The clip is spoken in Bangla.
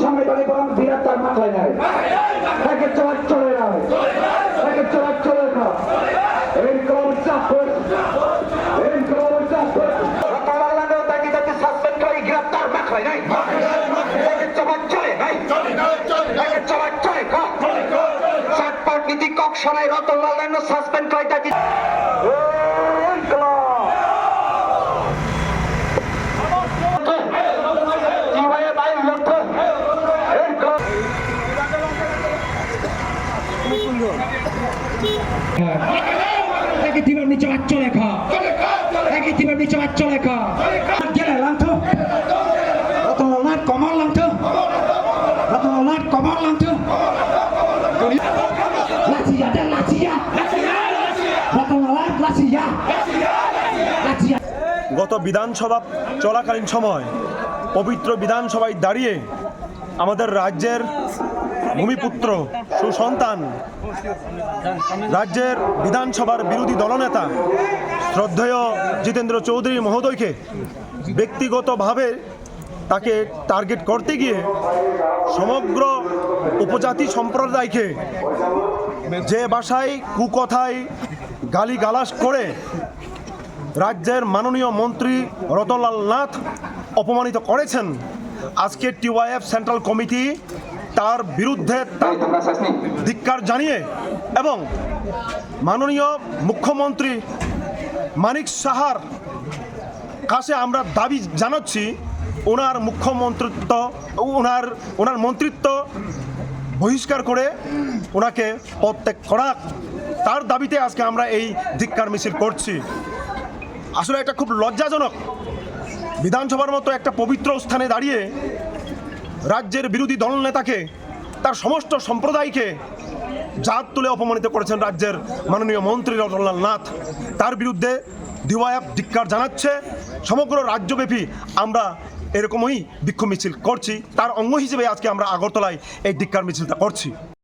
সাংবিধানিক বনাম বিরাট তার মাথায় নাই। একে চলার চলে নাই একে চলার চলে না। ইনকলাব চাপত ইনকলাব চাপত বাংলাদেশ তাকে চলার চলে নাই। একে চলার চলে না সাতপাট নীতি ককশনায় রতনলাল সাসপেন্ড করে একই টিমের নিচে বাচ্চা লেখা। একই টিমের নিচে বাচ্চা লেখা। গেলে লাচিয়া দে লাচিয়া। লাচিয়া। লাচিয়া। গত বিধানসভা চলাকালীন সময় পবিত্র বিধানসভায় দাঁড়িয়ে আমাদের রাজ্যের ভূমিপুত্র সুসন্তান। রাজ্যের বিধানসভার বিরোধী দলনেতা শ্রদ্ধেয় জিতেন্দ্র চৌধুরী মহোদয়কে ব্যক্তিগতভাবে তাকে টার্গেট করতে গিয়ে সমগ্র উপজাতি সম্প্রদায়কে যে ভাষায় কুকথায় গালি গালাস করে রাজ্যের মাননীয় মন্ত্রী রতনলাল নাথ অপমানিত করেছেন, আজকে টিওয়াইএফ সেন্ট্রাল কমিটি তার বিরুদ্ধে ধিক্কার জানিয়ে এবং মাননীয় মুখ্যমন্ত্রী মানিক সাহার কাছে আমরা দাবি জানাচ্ছি, ওনার মুখ্যমন্ত্রিত্ব, ওনার ওনার মন্ত্রিত্ব বহিষ্কার করে ওনাকে প্রত্যেক করা তার দাবিতে আজকে আমরা এই ধিক্কার মিছিল করছি। আসলে এটা খুব লজ্জাজনক। বিধানসভার মতো একটা পবিত্র স্থানে দাঁড়িয়ে রাজ্যের বিরোধী দলনেতাকে তার সমস্ত সম্প্রদায়কে জাত তুলে অপমানিত করেছেন রাজ্যের মাননীয় মন্ত্রী রতনলাল নাথ। তার বিরুদ্ধে ডিওয়াইএফ ধিক্কার জানাচ্ছে। সমগ্র রাজ্যব্যাপী আমরা এরকমই বিক্ষোভ মিছিল করছি। তার অঙ্গ হিসেবে আজকে আমরা আগরতলায় এই ধিক্কার মিছিলটা করছি।